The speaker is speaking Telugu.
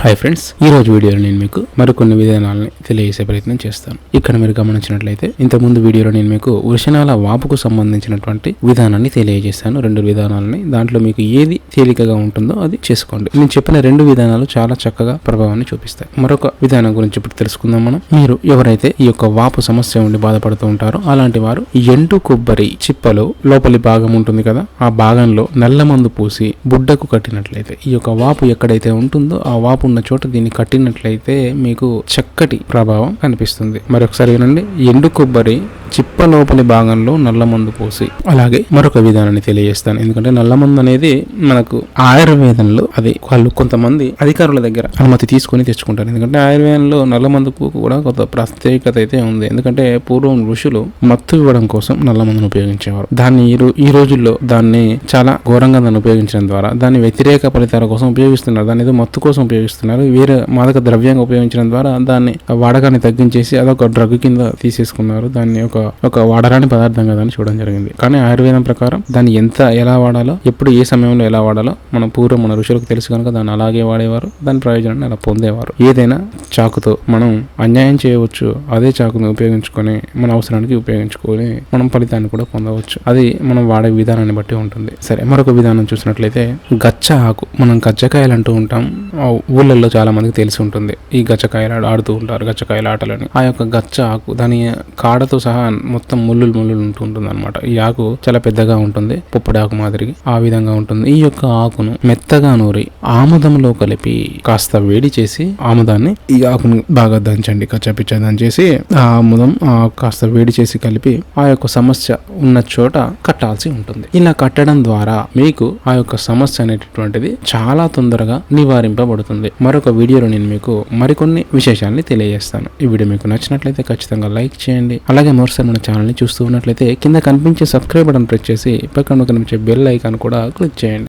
హాయ్ ఫ్రెండ్స్ ఈ రోజు వీడియోలో నేను మీకు మరికొన్ని విధానాలని తెలియజేసే ప్రయత్నం చేస్తాను. ఇక్కడ మీరు గమనించినట్లయితే ఇంతకుముందు వీడియోలో నేను మీకు వృషణాల వాపుకు సంబంధించినటువంటి విధానాన్ని తెలియజేశాను. రెండు విధానాలని దాంట్లో మీకు ఏది తేలికగా ఉంటుందో అది చేసుకోండి. నేను చెప్పిన రెండు విధానాలు చాలా చక్కగా ప్రభావాన్ని చూపిస్తాయి. మరొక విధానం గురించి ఇప్పుడు తెలుసుకుందాం మనం. మీరు ఎవరైతే ఈ యొక్క వాపు సమస్య ఉండి బాధపడుతూ ఉంటారో అలాంటి వారు ఎండు కొబ్బరి చిప్పలో లోపలి భాగం ఉంటుంది కదా ఆ భాగంలో నల్ల మందు పూసి బుడ్డకు కట్టినట్లయితే ఈ యొక్క వాపు ఎక్కడైతే ఉంటుందో ఆ వాపు ఉన్న చోట దీన్ని కట్టినట్లయితే మీకు చక్కటి ప్రభావం కనిపిస్తుంది. మరొకసారి వినండి. ఎండు కొబ్బరి చిప్ప లోపలి భాగంలో నల్ల మందు పోసి అలాగే మరొక విధానాన్ని తెలియజేస్తాను. ఎందుకంటే నల్ల మందు అనేది మనకు ఆయుర్వేదంలో అది వాళ్ళు కొంతమంది అధికారుల దగ్గర అనుమతి తీసుకొని తెచ్చుకుంటారు. ఎందుకంటే ఆయుర్వేదంలో నల్ల మందుకు కూడా కొంత ప్రత్యేకత అయితే ఉంది. ఎందుకంటే పూర్వం ఋషులు మత్తు ఇవ్వడం కోసం నల్ల మందును ఉపయోగించేవారు. దాన్ని ఈ రో- ఈ రోజుల్లో దాన్ని చాలా ఘోరంగా దాన్ని ఉపయోగించడం ద్వారా దాన్ని వ్యతిరేక ఫలితాల కోసం ఉపయోగిస్తున్నారు. దాని ఏదో మత్తు కోసం ఉపయోగిస్తున్నారు. వేరే మాదక ద్రవ్యంగా ఉపయోగించడం ద్వారా దాన్ని ఆ వాడకాన్ని తగ్గించేసి అదొక డ్రగ్ కింద తీసేసుకున్నారు. దాన్ని ఒక ఒక వాడరాని పదార్థంగా దాన్ని చూడడం జరిగింది. కానీ ఆయుర్వేదం ప్రకారం దాన్ని ఎంత ఎలా వాడాలో ఎప్పుడు ఏ సమయంలో ఎలా వాడాలో మన పూర్వం మన ఋషులకు తెలుసు కనుక దాన్ని అలాగే వాడేవారు. దాని ప్రయోజనాన్ని అలా పొందేవారు. ఏదైనా చాకుతో మనం అన్యాయం చేయవచ్చు. అదే చాకును ఉపయోగించుకొని మన అవసరానికి ఉపయోగించుకొని మనం ఫలితాన్ని కూడా పొందవచ్చు. అది మనం వాడే విధానాన్ని బట్టి ఉంటుంది. సరే మరొక విధానం చూసినట్లయితే గచ్చ ఆకు. మనం గచ్చకాయలు అంటూ ఉంటాం. ఆ ఊళ్ళల్లో చాలా మందికి తెలిసి ఉంటుంది. ఈ గచ్చకాయలు ఆడ- ఆడుతూ ఉంటారు గచ్చకాయల ఆటలని. ఆ యొక్క గచ్చ ఆకు దాని కాడతో సహా మొత్తం ముళ్ళులు ముళ్ళులు ఉంటూ ఉంటుంది అనమాట ఈ ఆకు చాలా పెద్దగా ఉంటుంది పుప్పడి ఆకు మాదిరిగా ఆ విధంగా ఉంటుంది. ఈ యొక్క ఆకును మెత్తగా నూరి ఆముదంలో కలిపి కాస్త వేడి చేసి ఆముదాన్ని ఈ ఆకును బాగా దంచండి కచ్చపిచ్చ దంచేసి ఆ ఆముదం కాస్త వేడి చేసి కలిపి ఆ యొక్క సమస్య ఉన్న చోట కట్టాల్సి ఉంటుంది. ఇలా కట్టడం ద్వారా మీకు ఆ యొక్క సమస్య అనేటటువంటిది చాలా తొందరగా నివారింపబడుతుంది. మరొక వీడియోలో నేను మీకు మరికొన్ని విశేషాలని తెలియజేస్తాను. ఈ వీడియో మీకు నచ్చినట్లయితే ఖచ్చితంగా లైక్ చేయండి. అలాగే మరోసారి మన ఛానల్ని చూస్తూ ఉన్నట్లయితే కింద కనిపించే సబ్స్క్రైబ్ బటన్ ప్రెస్ చేసి పక్కన కనిపించే బెల్ ఐకాన్ కూడా క్లిక్ చేయండి.